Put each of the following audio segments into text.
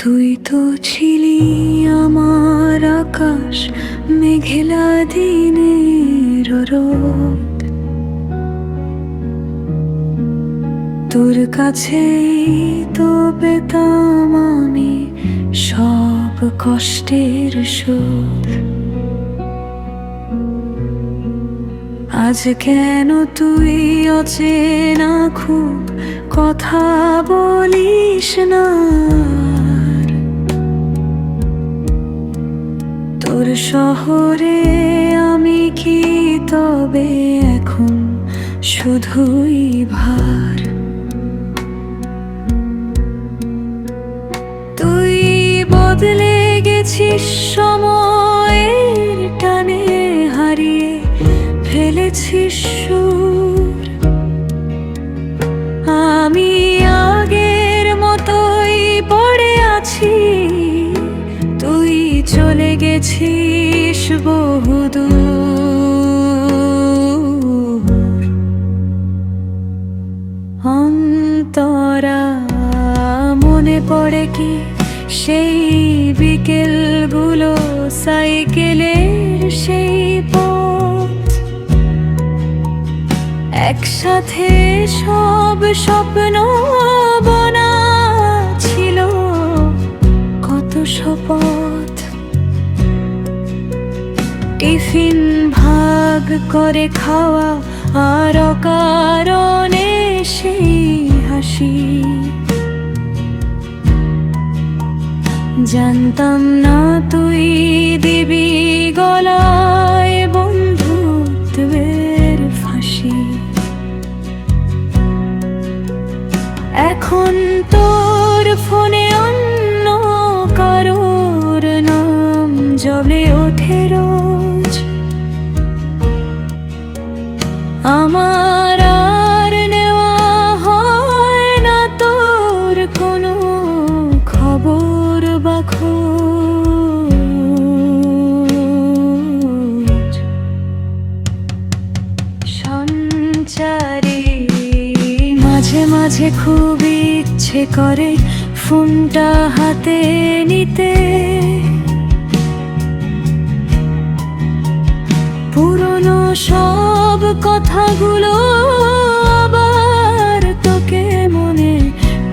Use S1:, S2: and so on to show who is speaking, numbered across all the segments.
S1: তুই তো ছিলি আমার আকাশ, মেঘলা দিনের রোদ। তোর কাছেই তো পেতাম আমি সব কষ্টের সুখ আজ কেন তুই অচেনা খুব কথা বলিস না? শহরে আমি কি তবে এখন শুধুই ভার? তুই বদলে গেছিস সময়ের টানে হারিয়ে ফেলেছিস সুর গেছিস বহুদূর। অন্তরা মনে পড়ে কি সেই বিকেল বিকেলগুলো, সাইকেলের সেই পথ? একসাথে সব স্বপ্ন টিফিন ভাগ করে খাওয়া আর কারণে সেই হাসি। জানতাম না তুই দিবি গলায় বন্ধুত্বের ফাঁসি। এখন তোর ফোনে অন্য কারোর নাম জলে ওঠে আমার আর নেওয়া হয় না তোর কোনো খবর বা খোঁজ। সঞ্চারে মাঝে মাঝে খুব ইচ্ছে করে ফোনটা হাতে নিতে। পুরনো সব কথাগুলো আবার তোকে মনে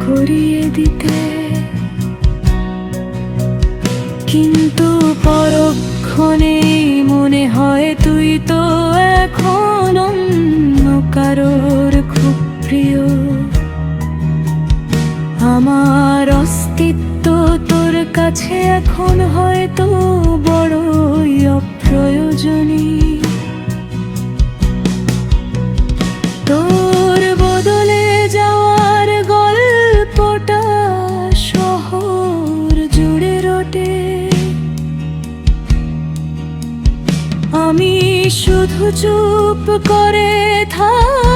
S1: করিয়ে দিতে। কিন্তু পরক্ষণে মনে হয় তুই তো এখন অন্য কারোর খুব প্রিয়। আমার অস্তিত্ব তোর কাছে এখন হয়তো শুধু চুপ করে থাকি।